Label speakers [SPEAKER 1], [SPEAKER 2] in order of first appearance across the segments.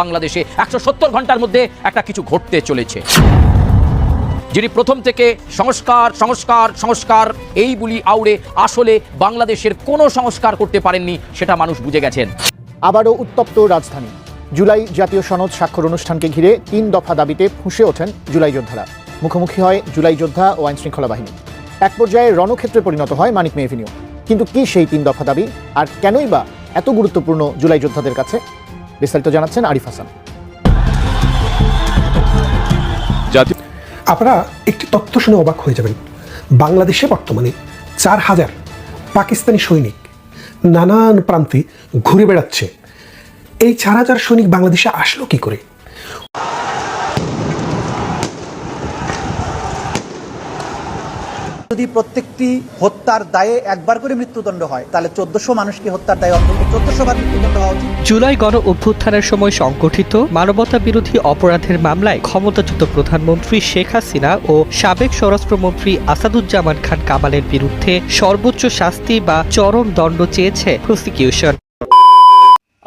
[SPEAKER 1] বাংলাদেশে একশো সত্তর ঘণ্টার মধ্যে একটা কিছু ঘটতে চলেছে। যিনি প্রথম থেকে সংস্কার সংস্কার সংস্কার, এই বুলি আউড়ে আসলে বাংলাদেশের কোনো সংস্কার করতে পারেননি, সেটা মানুষ বুঝে গেছেন।
[SPEAKER 2] আবারও উত্তপ্ত রাজধানী। জুলাই জাতীয় সনদ স্বাক্ষর অনুষ্ঠানকে ঘিরে তিন দফা দাবিতে ফুঁসে ওঠেন জুলাই যোদ্ধারা। মুখোমুখি হয় জুলাই যোদ্ধা ও আইনশৃঙ্খলা বাহিনী। এক পর্যায়ে রণক্ষেত্রে পরিণত হয় মানিক মে এভিনিউ কিন্তু কি সেই তিন দফা দাবি, আর কেনই বা এত গুরুত্বপূর্ণ জুলাই যোদ্ধাদের কাছে? বিস্তারিত জানাচ্ছেন আরিফ হাসান।
[SPEAKER 3] আপনারা একটি তথ্য শুনে অবাক হয়ে যাবেন। বাংলাদেশে বর্তমানে চার হাজার পাকিস্তানি সৈনিক নানান প্রান্তে ঘুরে বেড়াচ্ছে। এই চার হাজার সৈনিক বাংলাদেশে আসলো কি করে?
[SPEAKER 4] যদি প্রত্যেকটি হত্যার দায়ে একবার করে মৃত্যুদণ্ড হয়, তাহলে চোদ্দশো মানুষকে হত্যার দায়ে অন্তত চোদ্দশো বার মৃত্যুদণ্ড হওয়া উচিত।
[SPEAKER 5] জুলাই গণ অভ্যুত্থানের সময় সংগঠিত মানবতা বিরোধী অপরাধের মামলায় ক্ষমতাচ্যুত প্রধানমন্ত্রী শেখ হাসিনা ও সাবেক স্বরাষ্ট্রমন্ত্রী আসাদুজ্জামান খান কামালের বিরুদ্ধে সর্বোচ্চ শাস্তি বা চরম দণ্ড চেয়েছে প্রসিকিউশন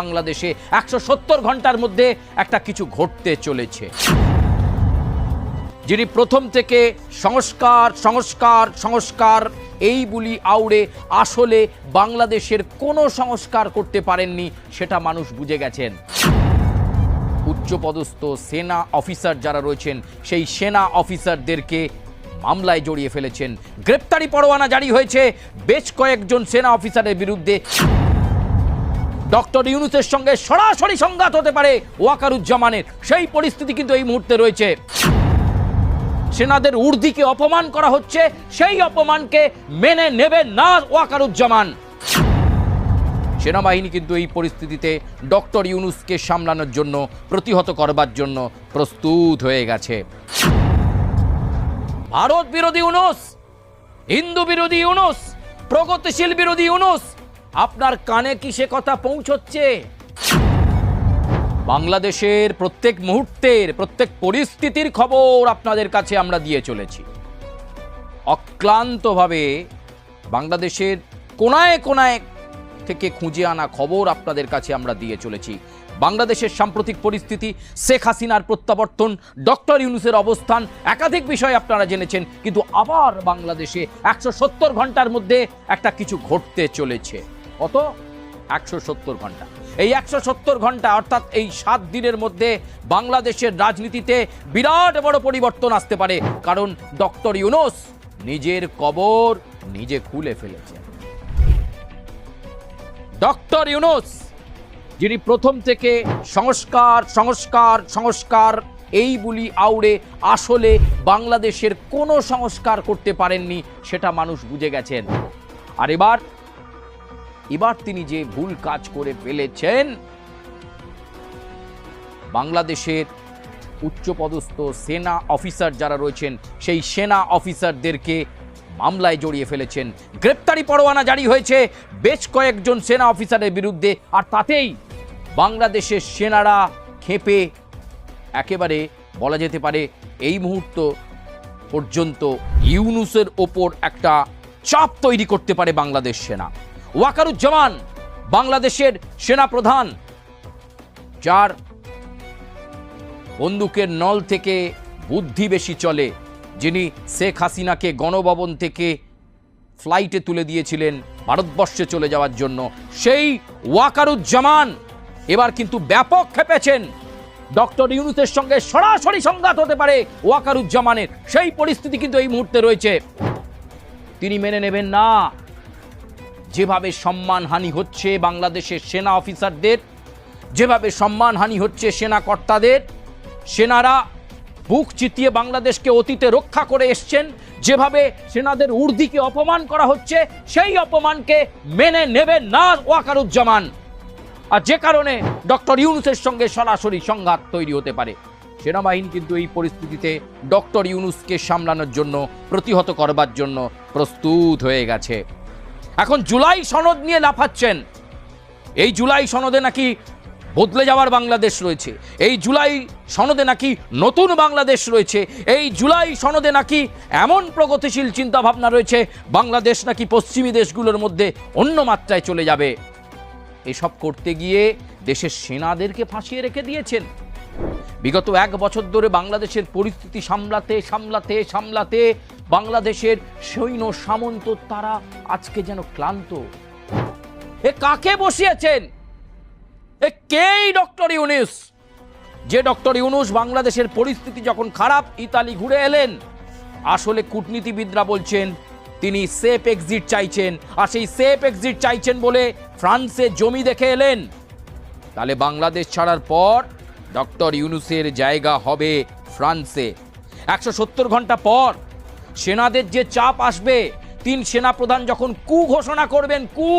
[SPEAKER 1] বাংলাদেশে একশো সত্তর ঘণ্টার মধ্যে একটা কিছু ঘটতে চলেছে। যিনি প্রথম থেকে সংস্কার সংস্কার সংস্কার, এই বুলি আউড়ে আসলে বাংলাদেশের কোনো সংস্কার করতে পারেননি, সেটা মানুষ বুঝে গেছেন। উচ্চপদস্থ সেনা অফিসার যারা রয়েছেন, সেই সেনা অফিসারদেরকে মামলায় জড়িয়ে ফেলেছেন। গ্রেপ্তারি পরোয়ানা জারি হয়েছে, বেশ কয়েকজন সেনা অফিসারের বিরুদ্ধে। ডক্টর ইউনুসের সঙ্গে সরাসরি সংঘাত হতে পারে ওয়াকারুজ্জামানের। সেই পরিস্থিতি কিন্তু এই মুহূর্তে রয়েছে। সেনাদের উর্দিকে অপমান করা হচ্ছে, সেই অপমানকে মেনে নেবে না ওয়াকারুজ্জামান। সেনাবাহিনী কিন্তু এই পরিস্থিতিতে ডক্টর ইউনুসকে সামলানোর জন্য, প্রতিহত করবার জন্য প্রস্তুত হয়ে গেছে। ভারত বিরোধী ইউনুস, হিন্দু বিরোধী ইউনুস, প্রগতিশীল বিরোধী ইউনুস আপনার কানে কি সে কথা পৌঁছচ্ছে? বাংলাদেশের প্রত্যেক মুহূর্তের, প্রত্যেক পরিস্থিতির খবর আপনাদের কাছে আমরা দিয়ে চলেছি। অক্লান্তভাবে বাংলাদেশের কোনায় কোনায় থেকে খুঁজে আনা খবর আপনাদের কাছে আমরা দিয়ে চলেছি। বাংলাদেশের সাম্প্রতিক পরিস্থিতি, শেখ হাসিনার প্রত্যাবর্তন, ডক্টর ইউনুসের অবস্থান, একাধিক বিষয় আপনারা জেনেছেন, কিন্তু আবার বাংলাদেশে একশো সত্তর ঘণ্টার মধ্যে একটা কিছু ঘটতে চলেছে। কত? একশো সত্তর ঘণ্টা। এই একশো সত্তর ঘণ্টা, অর্থাৎ এই সাত দিনের মধ্যে বাংলাদেশের রাজনীতিতে বিরাট বড় পরিবর্তন আসতে পারে। কারণ ডক্টর ইউনুস নিজের কবর নিজে খুলে ফেলেছে ডক্টর ইউনুস, যিনি প্রথম থেকে সংস্কার সংস্কার সংস্কার, এই বুলি আউড়ে আসলে বাংলাদেশের কোনো সংস্কার করতে পারেননি, সেটা মানুষ বুঝে গেছেন। আর এবার এবার তিনি যে ভুল কাজ করে ফেলেছেন, বাংলাদেশের উচ্চপদস্থ সেনা অফিসার যারা রয়েছেন, সেই সেনা অফিসারদেরকে মামলায় জড়িয়ে ফেলেছেন। গ্রেপ্তারি পরোয়ানা জারি হয়েছে, বেশ কয়েকজন সেনা অফিসারের বিরুদ্ধে, আর তাতেই বাংলাদেশের সেনারা খেপে একেবারে বলা যেতে পারে এই মুহূর্ত পর্যন্ত ইউনুসের ওপর একটা চাপ তৈরি করতে পারে বাংলাদেশ সেনা। ওয়াকারুজ্জামান, বাংলাদেশের সেনা প্রধান যার বন্দুকের নল থেকে বুদ্ধি বেশি চলে, যিনি শেখ হাসিনাকে গণভবন থেকে ফ্লাইটে তুলে দিয়েছিলেন ভারতবর্ষে চলে যাওয়ার জন্য। সেই ওয়াকারুজ্জামান এবার কিন্তু ব্যাপক খেপেছেন। ডক্টর ইউনুসের সঙ্গে সরাসরি সংঘাত হতে পারে ওয়াকারুজ্জামানের। সেই পরিস্থিতি কিন্তু এই মুহূর্তে রয়েছে। তিনি মেনে নেবেন না। যেভাবে সম্মানহানি হচ্ছে বাংলাদেশের সেনা অফিসারদের, যেভাবে সম্মানহানি হচ্ছে সেনা কর্তাদের, সেনারা বুক চিতিয়ে বাংলাদেশকে অতীতে রক্ষা করে এসছেন, যেভাবে সেনাদের উর্দিকে অপমান করা হচ্ছে, সেই অপমানকে মেনে নেবেন না ওয়াকারুজ্জামান। আর যে কারণে ডক্টর ইউনুসের সঙ্গে সরাসরি সংঘাত তৈরি হতে পারে। সেনাবাহিনী কিন্তু এই পরিস্থিতিতে ডক্টর ইউনুসকে সামলানোর জন্য, প্রতিহত করবার জন্য প্রস্তুত হয়ে গেছে। এখন জুলাই সনদ নিয়ে লাফাচ্ছেন। এই জুলাই সনদে নাকি বদলে যাওয়ার বাংলাদেশ রয়েছে। এই জুলাই সনদে নাকি নতুন বাংলাদেশ রয়েছে। এই জুলাই সনদে নাকি এমন প্রগতিশীল চিন্তাভাবনা রয়েছে, বাংলাদেশ নাকি পশ্চিমী দেশগুলোর মধ্যে অন্য মাত্রায় চলে যাবে। এসব করতে গিয়ে দেশের সেনাদেরকে ফাঁসিয়ে রেখে দিয়েছেন। বিগত এক বছর ধরে বাংলাদেশের পরিস্থিতি সামলাতে সামলাতে সামলাতে বাংলাদেশের সৈন্য সামন্ত তারা আজকে যেন ক্লান্ত। এ কাকে বসিয়েছেন? এ কেই ডক্টর ইউনুস? যে ডক্টর ইউনুস বাংলাদেশের পরিস্থিতি যখন খারাপ, ইতালি ঘুরে এলেন। আসলে কূটনীতিবিদরা বলছেন, তিনি সেফ এক্সিট চাইছেন। আর সেই সেফ এক্সিট চাইছেন বলে ফ্রান্সে জমি দেখে এলেন। তাহলে বাংলাদেশ ছাড়ার পর ডক্টর ইউনুসের জায়গা হবে ফ্রান্সে। একশো সত্তর ঘণ্টা পর সেনাদের যে চাপ আসবে, তিন সেনাপ্রধান যখন কু ঘোষণা করবেন, কু,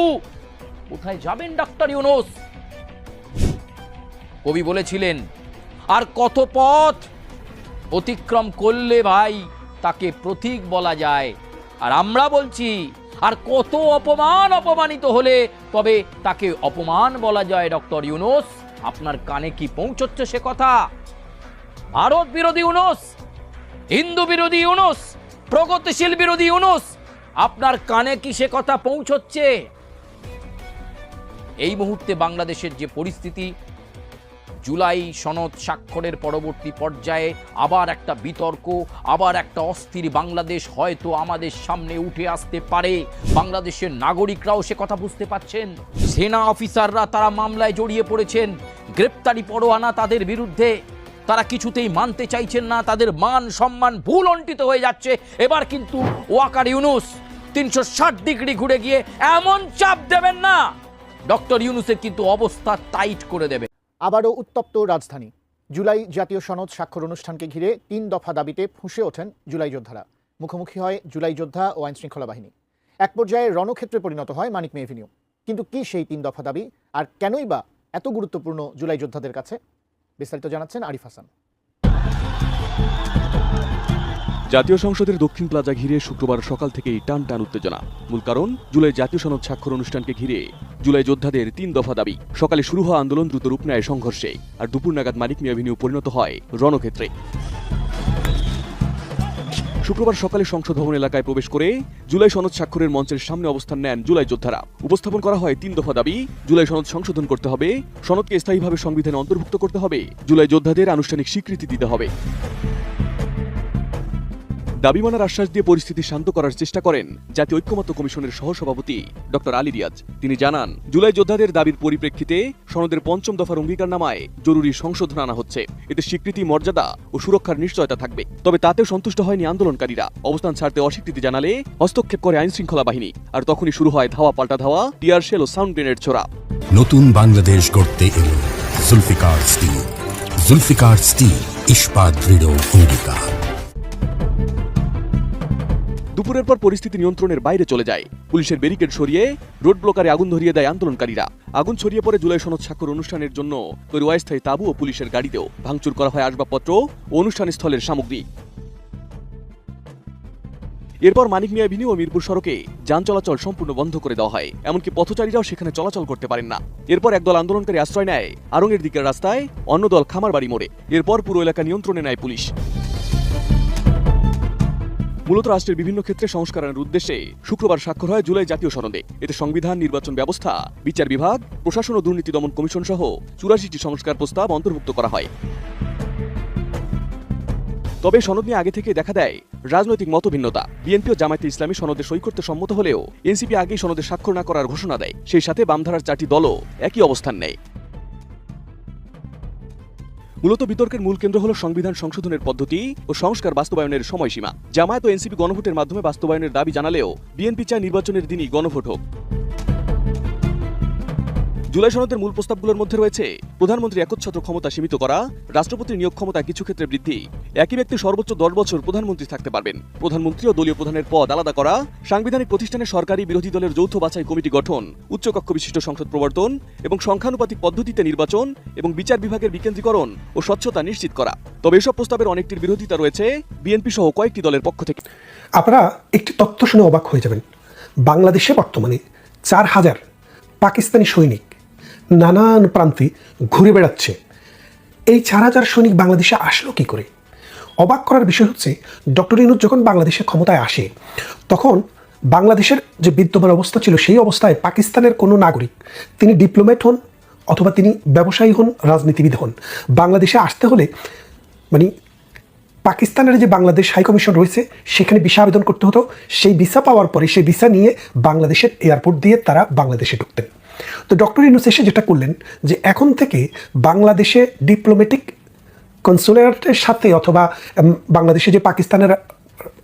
[SPEAKER 1] কোথায় যাবেন ডক্টর ইউনুস? কবি বলেছিলেন, আর কত পথ অতিক্রম করলে ভাই তাকে প্রতীক বলা যায়। আর আমরা বলছি, আর কত অপমান অপমানিত হলে তবে তাকে অপমান বলা যায় ডক্টর ইউনুস। আপনার কানে কি পৌঁছচ্ছে সে কথা? ভারত বিরোধী ইউনুস, হিন্দু বিরোধী ইউনুস প্রগতিশীল বিরোধী ইউনুস, আপনার কানে কি সে কথা পৌঁছচ্ছে? এই মুহূর্তে বাংলাদেশের যে পরিস্থিতি, জুলাই সনদ স্বাক্ষরের পরবর্তী পর্যায়ে আবার একটা বিতর্ক, আবার একটা অস্থির বাংলাদেশ হয়তো আমাদের সামনে উঠে আসতে পারে। বাংলাদেশের নাগরিকরাও সে কথা বুঝতে পারছেন। সেনা অফিসাররা তারা মামলায় জড়িয়ে পড়েছেন। গ্রেপ্তারি পরোয়ানা তাদের বিরুদ্ধে। তারা কিছুতেই মানতে চাইছেন না, তাদের মান সম্মান ভুল অন্টিত হয়ে যাচ্ছে। এবার কিন্তু ওয়াকার ইউনুস তিনশো ষাট ডিগ্রি ঘুরে গিয়ে এমন চাপ দেবেন না। ডক্টর ইউনুসের কিন্তু অবস্থা টাইট করে দেবে।
[SPEAKER 2] আবারও উত্তপ্ত রাজধানী। জুলাই জাতীয় সনদ স্বাক্ষর অনুষ্ঠানকে ঘিরে তিন দফা দাবিতে ফুঁসে ওঠেন জুলাই যোদ্ধারা। মুখোমুখি হয় জুলাই যোদ্ধা ও আইনশৃঙ্খলা বাহিনী। এক পর্যায়ে রণক্ষেত্রে পরিণত হয় মানিক মেভিনিউ কিন্তু কি সেই তিন দফা দাবি? আর কেনই বা এত গুরুত্বপূর্ণ জুলাই যোদ্ধাদের কাছে? বিস্তারিত জানাচ্ছেন আরিফ হাসান।
[SPEAKER 6] জাতীয় সংসদের দক্ষিণ প্লাজা ঘিরে শুক্রবার সকাল থেকেই টান টান উত্তেজনা। মূল কারণ, জুলাই জাতীয় সনদ স্বাক্ষর অনুষ্ঠানকে ঘিরে। জুলাই যোদ্ধাদের তিন দফা দাবি, সকালে শুরু হওয়া আন্দোলন দ্রুত রূপ নেয় সংঘর্ষে, আর দুপুর নাগাদ মালিক মিয়া পরিণত হয় রণক্ষেত্রে। শুক্রবার সকালে সংসদ ভবন এলাকায় প্রবেশ করে জুলাই সনদ স্বাক্ষরের মঞ্চের সামনে অবস্থান নেন জুলাই যোদ্ধারা। উপস্থাপন করা হয় তিন দফা দাবি, জুলাই সনদ সংশোধন করতে হবে, সনদকে স্থায়ীভাবে সংবিধানে অন্তর্ভুক্ত করতে হবে, জুলাই যোদ্ধাদের আনুষ্ঠানিক স্বীকৃতি দিতে হবে। দাবি মানার আশ্বাস দিয়ে পরিস্থিতি শান্ত করার চেষ্টা করেন জাতীয় ঐক্যমত্য কমিশনের সহসভাপতি ডক্টর আলী রিয়াজ। তিনি জানান, জুলাই যোদ্ধাদের দাবির পরিপ্রেক্ষিতে সনদের পঞ্চম দফার অঙ্গীকারনামায় জরুরি সংশোধন আনা হচ্ছে। এতে স্বীকৃতি, মর্যাদা ও সুরক্ষার নিশ্চয়তা থাকবে। তবে তাতেও সন্তুষ্ট হয়নি আন্দোলনকারীরা। অবস্থান ছাড়তে অস্বীকৃতি জানালে হস্তক্ষেপ করে আইন শৃঙ্খলা বাহিনী। আর তখনই শুরু হয় ধাওয়া, পাল্টা ধাওয়া, টিয়ার শেল ও সাউন্ড গ্রেনেড ছোড়া।
[SPEAKER 7] নতুন বাংলাদেশ গড়তে এলো জুলফিকার স্টিল। জুলফিকার স্টিল, ইস্পাত দৃঢ় অঙ্গীকার।
[SPEAKER 6] দুপুরের পর পরিস্থিতি নিয়ন্ত্রণের বাইরে চলে যায়। পুলিশের ব্যারিকেড সরিয়ে রোড ব্লকারে আগুন ধরিয়ে দেয় আন্দোলনকারীরা। আগুন ছড়িয়ে পড়ে জুলাই সনদ স্বাক্ষর অনুষ্ঠানের জন্য তৈরি অস্থায়ী তাবু ও পুলিশের গাড়িতেও ভাঙচুর করা হয় আসবাবপত্র ও অনুষ্ঠান স্থলের সামগ্রী। এরপর মানিক মিয়া এভিনিউ ও মিরপুর সড়কে যান চলাচল সম্পূর্ণ বন্ধ করে দেওয়া হয়। এমনকি পথচারীরাও সেখানে চলাচল করতে পারেন না। এরপর একদল আন্দোলনকারী আশ্রয় নেয় আরঙের দিকের রাস্তায় অন্য দল খামার বাড়ি মোড়ে। এরপর পুরো এলাকা নিয়ন্ত্রণে নেয় পুলিশ। মূলত রাষ্ট্রের বিভিন্ন ক্ষেত্রে সংস্কারের উদ্দেশ্যে শুক্রবার স্বাক্ষর হয় জুলাই জাতীয় সনদে। এতে সংবিধান, নির্বাচন ব্যবস্থা, বিচার বিভাগ, প্রশাসন ও দুর্নীতি দমন কমিশন সহ চুরাশিটি সংস্কার প্রস্তাব অন্তর্ভুক্ত করা হয়। তবে সনদ নিয়ে আগে থেকে দেখা দেয় রাজনৈতিক মতভিন্নতা। বিএনপি ও জামায়াতে ইসলামী সনদে সই করতে সম্মত হলেও এনসিপি আগেই সনদে স্বাক্ষর না করার ঘোষণা দেয়। সেই সাথে বামধারার চারটি দলও একই অবস্থান নেয়। মূলত বিতর্কের মূল কেন্দ্র হল সংবিধান সংশোধনের পদ্ধতি ও সংস্কার বাস্তবায়নের সময়সীমা। জামায়াত ও এনসিপি গণভোটের মাধ্যমে বাস্তবায়নের দাবি জানালেও বিএনপি চায় নির্বাচনের দিনই গণভোট হোক। জুলাই সনদের মূল প্রস্তাবগুলোর মধ্যে রয়েছে, প্রধানমন্ত্রী একচ্ছত্র ক্ষমতা সীমিত করা, রাষ্ট্রপতির নিয়োগ ক্ষমতা কিছু ক্ষেত্রে বৃদ্ধি। একই ব্যক্তি সর্বোচ্চ দশ বছর প্রধানমন্ত্রী থাকতে পারবেন। প্রধানমন্ত্রী ও দলীয় প্রধানের পদ আলাদা করা, সাংবিধানিক প্রতিষ্ঠানে সরকারি বিরোধী দলের যৌথ বাছাই কমিটি গঠন, উচ্চকক্ষ বিশিষ্ট সংসদ প্রবর্তন এবং সংখ্যানুপাতিক পদ্ধতিতে নির্বাচন এবং বিচার বিভাগের বিকেন্দ্রীকরণ ও স্বচ্ছতা নিশ্চিত করা। তবে এসব প্রস্তাবের অনেকটির বিরোধিতা রয়েছে, বিএনপি সহ কয়েকটি দলের পক্ষ থেকে।
[SPEAKER 3] আপনারা একটি তথ্য শুনে অবাক হয়ে যাবেন। বাংলাদেশে বর্তমানে চার হাজার পাকিস্তানি সৈনিক নানান প্রান্তে ঘুরে বেড়াচ্ছে। এই চার হাজার সৈনিক বাংলাদেশে আসলো কি করে? অবাক করার বিষয় হচ্ছে, ডক্টর ইনুজ যখন বাংলাদেশে ক্ষমতায় আসে, তখন বাংলাদেশের যে বিদ্যমান অবস্থা ছিল, সেই অবস্থায় পাকিস্তানের কোনো নাগরিক, তিনি ডিপ্লোম্যাট হন অথবা তিনি ব্যবসায়ী হন, রাজনীতিবিদ হন। বাংলাদেশে আসতে হলে মানে পাকিস্তানের যে বাংলাদেশ হাই কমিশন রয়েছে, সেখানে ভিসা আবেদন করতে হতো। সেই ভিসা পাওয়ার পরে, সেই ভিসা নিয়ে বাংলাদেশের এয়ারপোর্ট দিয়ে তারা বাংলাদেশে ঢুকতেন। তো ডক্টর ইনুস এসে যেটা করলেন যে এখন থেকে বাংলাদেশে ডিপ্লোম্যাটিক কনসুলেটের সাথে অথবা বাংলাদেশে যে পাকিস্তানের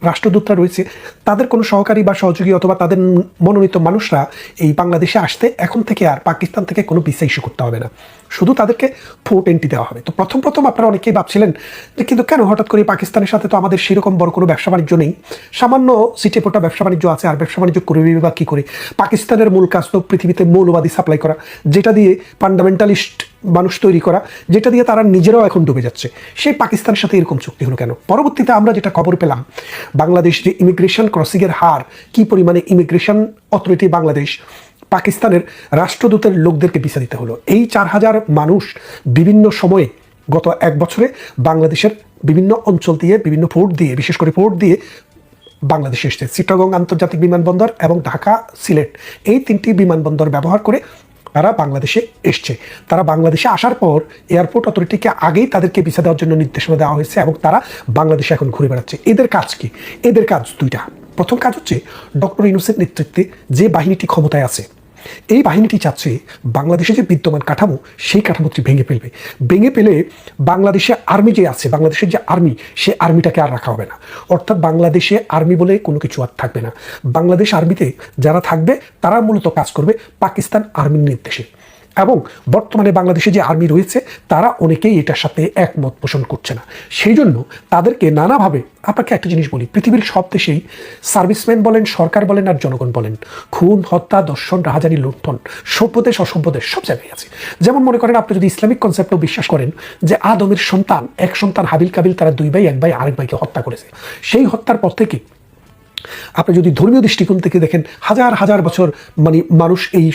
[SPEAKER 3] রাষ্ট্রদূতরা রয়েছে, তাদের কোনো সহকারী বা সহযোগী অথবা তাদের মনোনীত মানুষরা এই বাংলাদেশে আসতে এখন থেকে আর পাকিস্তান থেকে কোনো ভিসা ইস্যু করতে হবে না। শুধু তাদেরকে ভোট এন্ট্রি দেওয়া হবে। তো প্রথম প্রথম আপনারা অনেকেই ভাবছিলেন যে কিন্তু কেন হঠাৎ করে পাকিস্তানের সাথে তো আমাদের সেরকম বড় কোনো ব্যবসা বাণিজ্য নেই? সামান্য সিটে পোটা ব্যবসা বাণিজ্য আছে আর ব্যবসা বাণিজ্য করবে বা কী করে? পাকিস্তানের মূল কাজ তো পৃথিবীতে মৌলবাদী সাপ্লাই করা, যেটা দিয়ে ফান্ডামেন্টালিস্ট মানুষ তৈরি করা, যেটা দিয়ে তারা নিজেরাও এখন ডুবে যাচ্ছে। সেই পাকিস্তানের সাথে এরকম চুক্তি হলো কেন? পরবর্তীতে আমরা যেটা খবর পেলাম, বাংলাদেশ যে ইমিগ্রেশন ক্রসিংয়ের হার, কি পরিমাণে ইমিগ্রেশন অথরিটি বাংলাদেশ পাকিস্তানের রাষ্ট্রদূতের লোকদেরকে ভিসা দিতে হলো। এই চার হাজার মানুষ বিভিন্ন সময়ে গত এক বছরে বাংলাদেশের বিভিন্ন অঞ্চল দিয়ে, বিভিন্ন পোর্ট দিয়ে, বিশেষ করে পোর্ট দিয়ে বাংলাদেশে এসছে। চিটাগং আন্তর্জাতিক বিমানবন্দর এবং ঢাকা সিলেট এই তিনটি বিমানবন্দর ব্যবহার করে তারা বাংলাদেশে এসছে। তারা বাংলাদেশে আসার পর এয়ারপোর্ট অথরিটিকে আগেই তাদেরকে ভিসা দেওয়ার জন্য নির্দেশনা দেওয়া হয়েছে এবং তারা বাংলাদেশে এখন ঘুরে বেড়াচ্ছে। এদের কাজ কি? এদের কাজ দুইটা। প্রথম কাজ হচ্ছে ডক্টর ইউনুসের নেতৃত্বে যে বাহিনীটি ক্ষমতায় আছে এই বাহিনীটি চাচ্ছে বাংলাদেশে যে বিদ্যমান কাঠামো, সেই কাঠামোটি ভেঙে ফেলবে। ভেঙে ফেলে বাংলাদেশে আর্মি যে আছে, বাংলাদেশের যে আর্মি সে আর্মিটাকে আর রাখা হবে না। অর্থাৎ বাংলাদেশে আর্মি বলে কোনো কিছু আর থাকবে না। বাংলাদেশ আর্মিতে যারা থাকবে, তারা মূলত কাজ করবে পাকিস্তান আর্মির নির্দেশে। এবং বর্তমানে বাংলাদেশে যে আর্মি রয়েছে, তারা অনেকেই এটার সাথে একমত পোষণ করছে না। সেই জন্য তাদেরকে নানাভাবে আপনাকে একটা জিনিস বলি, পৃথিবীর সব দেশেই সার্ভিসম্যান বলেন, সরকার বলেন আর জনগণ বলেন, খুন, হত্যা, দর্শন, রাহাজানি, লুণ্ঠন সভ্য দেশ অসভ্য দেশ সব জায়গায় আছে। যেমন মনে করেন আপনি যদি ইসলামিক কনসেপ্টও বিশ্বাস করেন যে আদমের সন্তান, এক সন্তান হাবিল কাবিল তারা দুই ভাই, এক ভাই, আরেক ভাইকে হত্যা করেছে। সেই হত্যার পর থেকে আপনি যদি ধর্মীয় দৃষ্টিকোণ থেকে দেখেন, হাজার হাজার বছর মানে মানুষ এই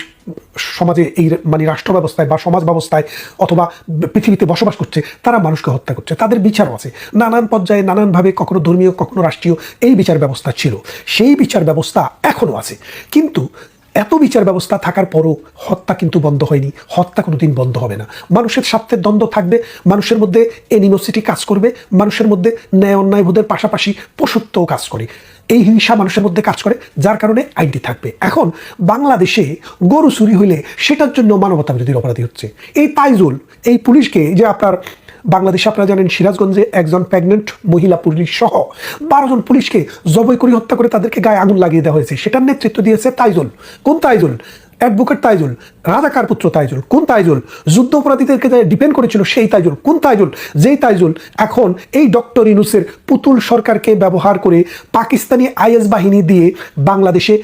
[SPEAKER 3] সমাজে, এই মানে রাষ্ট্র ব্যবস্থায় বা সমাজ ব্যবস্থায় অথবা পৃথিবীতে বসবাস করছে, তারা মানুষকে হত্যা করছে। তাদের বিচারও আছে। নানান পর্যায়ে, নানানভাবে কখনো ধর্মীয়, কখনো রাষ্ট্রীয় এই বিচার ব্যবস্থা ছিল। সেই বিচার ব্যবস্থা এখনও আছে। কিন্তু এত বিচার ব্যবস্থা থাকার পরও হত্যা কিন্তু বন্ধ হয়নি। হত্যা কোনোদিন বন্ধ হবে না। মানুষের স্বার্থের দ্বন্দ্ব থাকবে। মানুষের মধ্যে এনিমোসিটি কাজ করবে। মানুষের মধ্যে ন্যায় অন্যায় বোধের পাশাপাশি পশুত্বও কাজ করে। এই হিংসা মানুষের মধ্যে কাজ করে, যার কারণে আইনটি থাকবে। এখন বাংলাদেশে গরু চুরি হইলে সেটার জন্য মানবতা বিরোধীর অপরাধী হচ্ছে। এই তাইজুল, এই পুলিশকে, যে আপনার বাংলাদেশে আপনারা জানেন সিরাজগঞ্জে একজন প্রেগনেন্ট মহিলা পুলিশ সহ বারো জন পুলিশকে জবই করে হত্যা করে তাদেরকে গায়ে আগুন লাগিয়ে দেওয়া হয়েছে। সেটার নেতৃত্ব দিয়েছে তাইজুল। কোন তাইজুল? অ্যাডভোকেট তাইজুল, রাজাকার পুত্র তাইজুল। কোন তাইজুল? যুদ্ধ অপরাধীদেরকে যে ডিপেন্ড করেছিল সেই তাইজুল। কোন তাইজুল? যেই তাইজুল এখন এই ডক্টর ইনুসের পুতুল সরকারকে ব্যবহার করে পাকিস্তানি আইএস বাহিনী দিয়ে বাংলাদেশে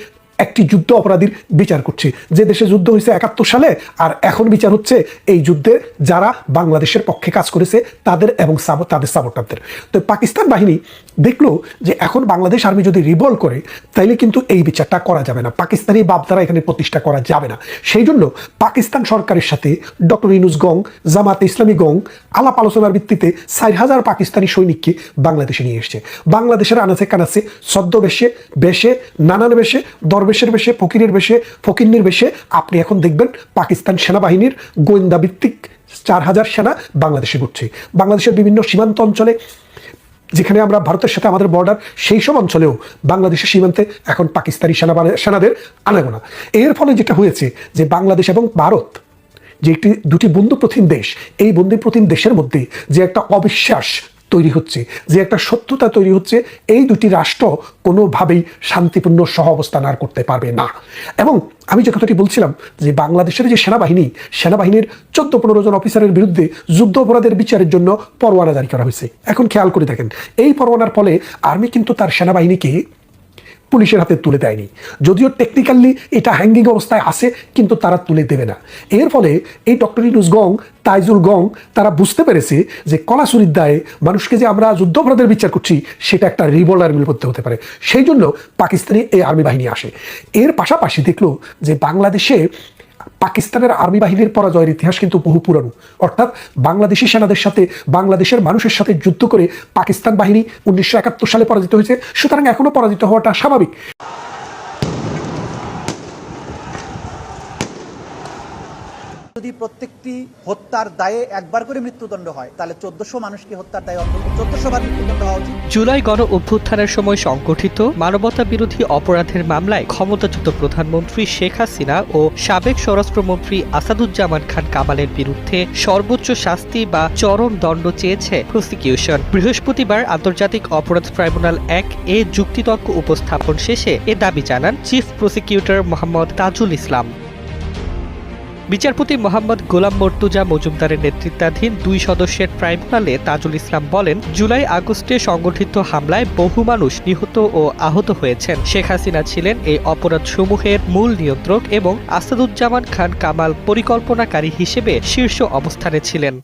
[SPEAKER 3] একটি যুদ্ধ অপরাধীর বিচার করছে। যে দেশে যুদ্ধ হয়েছে একাত্তর সালে, আর এখন বিচার হচ্ছে এই যুদ্ধে যারা বাংলাদেশের পক্ষে কাজ করেছে, তাদের এবং তাদের সাপোর্টারদের। তো পাকিস্তান বাহিনী দেখল যে এখন বাংলাদেশ আর্মি যদি রিভল করে, তাইলে কিন্তু এই বিচারটা করা যাবে না। পাকিস্তানি বাপ দ্বারা এখানে প্রতিষ্ঠা করা যাবে না। সেই জন্য পাকিস্তান সরকারের সাথে ডক্টর ইনুস গং, জামাতে ইসলামী গং, আলাপ আলোচনার ভিত্তিতে চার হাজার পাকিস্তানি সৈনিককে বাংলাদেশে নিয়ে এসছে। বাংলাদেশের আনাচে কানাচে ছদ্মবেশে, বেশে, নানান বেশে দরবেশের বেশে, ফকিরের বেশে, ফকিন্নির বেশে। আপনি এখন দেখবেন পাকিস্তান সেনাবাহিনীর গোয়েন্দা ভিত্তিক চার হাজার সেনা বাংলাদেশে ঘুরছে। বাংলাদেশের বিভিন্ন সীমান্ত অঞ্চলে, যেখানে আমরা ভারতের সাথে আমাদের বর্ডার সেই সব অঞ্চলেও বাংলাদেশের সীমান্তে এখন পাকিস্তানি সেনা সেনাদের আনাগোনা। এর ফলে যেটা হয়েছে যে বাংলাদেশ এবং ভারত, যে একটি, দুটি বন্ধুপ্রতিম দেশ, এই বন্ধুপ্রতিম দেশের মধ্যে যে একটা অবিশ্বাস তৈরি হচ্ছে, যে একটা সত্যতা তৈরি হচ্ছে, এই দুটি রাষ্ট্র কোনোভাবেই শান্তিপূর্ণ সহ অবস্থান আর করতে পারবে না। এবং আমি যে কথাটি বলছিলাম, যে বাংলাদেশের যে সেনাবাহিনী, সেনাবাহিনীর চোদ্দ পনেরো জন অফিসারের বিরুদ্ধে যুদ্ধ অপরাধের বিচারের জন্য পরোয়ানা জারি করা হয়েছে। এখন খেয়াল করে দেখেন, এই পরোয়ানার ফলে আর্মি কিন্তু তার সেনাবাহিনীকে পুলিশের হাতে তুলে দেয়নি। যদিও টেকনিক্যালি এটা হ্যাঙ্গিং অবস্থায় আছে, কিন্তু তারা তুলে দেবে না। এর ফলে এই ডক্টর ইনুস গং, তাইজুল গং, তারা বুঝতে পেরেছে যে কলাসুরির দায়ে মানুষকে যে আমরা যুদ্ধাপরাধের বিচার করছি, সেটা একটা রিভল্ট আর্মির মধ্যে হতে পারে। সেই জন্য পাকিস্তানি এই আর্মি বাহিনী আসে। এর পাশাপাশি দেখল যে বাংলাদেশে পাকিস্তানের আর্মি বাহিনীর পরাজয়ের ইতিহাস কিন্তু বহু পুরানো। অর্থাৎ বাংলাদেশি সেনাদের সাথে বাংলাদেশের মানুষের সাথে যুদ্ধ করে পাকিস্তান বাহিনী উনিশশো একাত্তর সালে পরাজিত হয়েছে, সুতরাং এখনও পরাজিত হওয়াটা স্বাভাবিক।
[SPEAKER 4] যদি প্রত্যেকটি হত্যার দায়ে একবার করে মৃত্যুদণ্ড হয়, তাহলে চোদ্দশো মানুষকে হত্যার দায়ে অন্তত চোদ্দশো বার মৃত্যুদণ্ড হওয়া উচিত।
[SPEAKER 5] জুলাই গণ অভ্যুত্থানের সময় সংগঠিত মানবতা বিরোধী অপরাধের মামলায় ক্ষমতাচ্যুত প্রধানমন্ত্রী শেখ হাসিনা ও সাবেক স্বরাষ্ট্রমন্ত্রী আসাদুজ্জামান খান কামালের বিরুদ্ধে সর্বোচ্চ শাস্তি বা চরম দণ্ড চেয়েছে প্রসিকিউশন। বৃহস্পতিবার আন্তর্জাতিক অপরাধ ট্রাইব্যুনাল এক এ যুক্তিতর্ক উপস্থাপন শেষে এ দাবি জানান চিফ প্রসিকিউটর মোহাম্মদ তাজুল ইসলাম। বিচারপতি মোহাম্মদ গোলাম মর্তুজা মজুমদারের নেতৃত্বাধীন দুই সদস্যের ট্রাইব্যুনালে তাজুল ইসলাম বলেন, জুলাই আগস্টে সংগঠিত হামলায় বহু মানুষ নিহত ও আহত হয়েছেন। শেখ হাসিনা ছিলেন এই অপরাধ সমূহের মূল নিয়ন্ত্রক এবং আসাদুজ্জামান খান কামাল পরিকল্পনাকারী হিসেবে শীর্ষ অবস্থানে ছিলেন।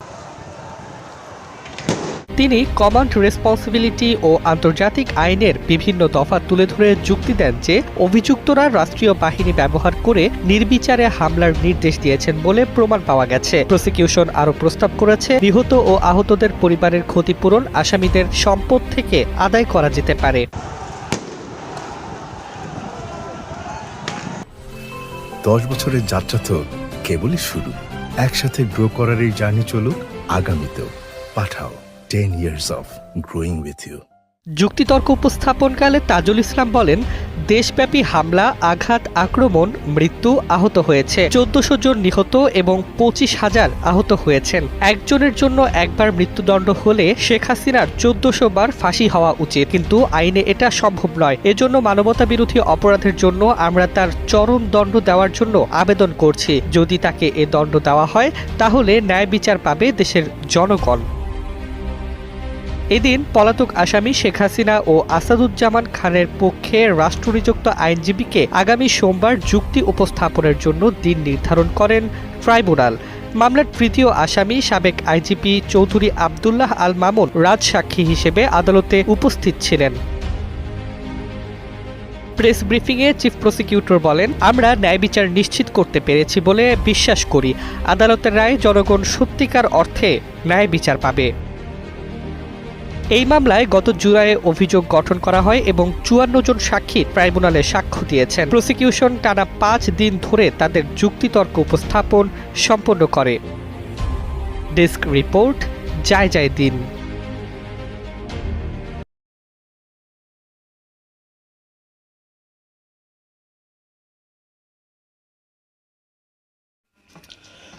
[SPEAKER 5] তিনি কমান্ড রেসপন্সিবিলিটি ও আন্তর্জাতিক আইনের বিভিন্ন দফা তুলে ধরে যুক্তি দেন যে অভিযুক্তরা রাষ্ট্রীয় বাহিনী ব্যবহার করে নির্বিচারে হামলার নির্দেশ দিয়েছেন বলে প্রমাণ পাওয়া গেছে। প্রসিকিউশন আরও প্রস্তাব করেছে, নিহত ও আহতদের পরিবারের ক্ষতিপূরণ আসামিদের সম্পদ থেকে আদায় করা যেতে পারে।
[SPEAKER 8] দশ বছরের যাত্রা তো কেবলই শুরু। একসাথে গ্রো করার এই জার্নি চলুক, আগামীতেও Pathao. Ten years of growing with you
[SPEAKER 5] যুক্তিতর্ক উপস্থাপনকালে তাজুল ইসলাম বলেন, দেশব্যাপী হামলা, আঘাত, আক্রমণ, মৃত্যু আহত হয়েছে। চোদ্দশো জন নিহত এবং পঁচিশ হাজার আহত হয়েছেন। একজনের জন্য একবার মৃত্যুদণ্ড হলে শেখ হাসিনার চোদ্দশো বার ফাঁসি হওয়া উচিত। কিন্তু আইনে এটা সম্ভব নয়। এজন্য মানবতা বিরোধী অপরাধের জন্য আমরা তার চরম দণ্ড দেওয়ার জন্য আবেদন করছি। যদি তাকে এ দণ্ড দেওয়া হয়, তাহলে ন্যায় বিচার পাবে দেশের জনগণ। এদিন পলাতক আসামি শেখ হাসিনা ও আসাদুজ্জামান খানের পক্ষে রাষ্ট্রনিযুক্ত আইনজীবীকে আগামী সোমবার যুক্তি উপস্থাপনের জন্য দিন নির্ধারণ করেন ট্রাইব্যুনাল। মামলার তৃতীয় আসামি সাবেক আইজিপি চৌধুরী আবদুল্লাহ আল মামুন রাজসাক্ষী হিসেবে আদালতে উপস্থিত ছিলেন। প্রেস ব্রিফিংয়ে চিফ প্রসিকিউটর বলেন, আমরা ন্যায় বিচার নিশ্চিত করতে পেরেছি বলে বিশ্বাস করি। আদালতের রায় জনগণ সত্যিকার অর্থে ন্যায় বিচার পাবে। এই মামলায় গত জুলাইয়ে অভিযোগ গঠন করা হয় এবং চুয়ান্ন জন সাক্ষী ট্রাইব্যুনালে সাক্ষ্য দিয়েছেন। প্রসিকিউশন টানা পাঁচ দিন ধরে তাদের যুক্তিতর্ক উপস্থাপন সম্পন্ন করে। ডেস্ক রিপোর্ট যায় যায় দিন।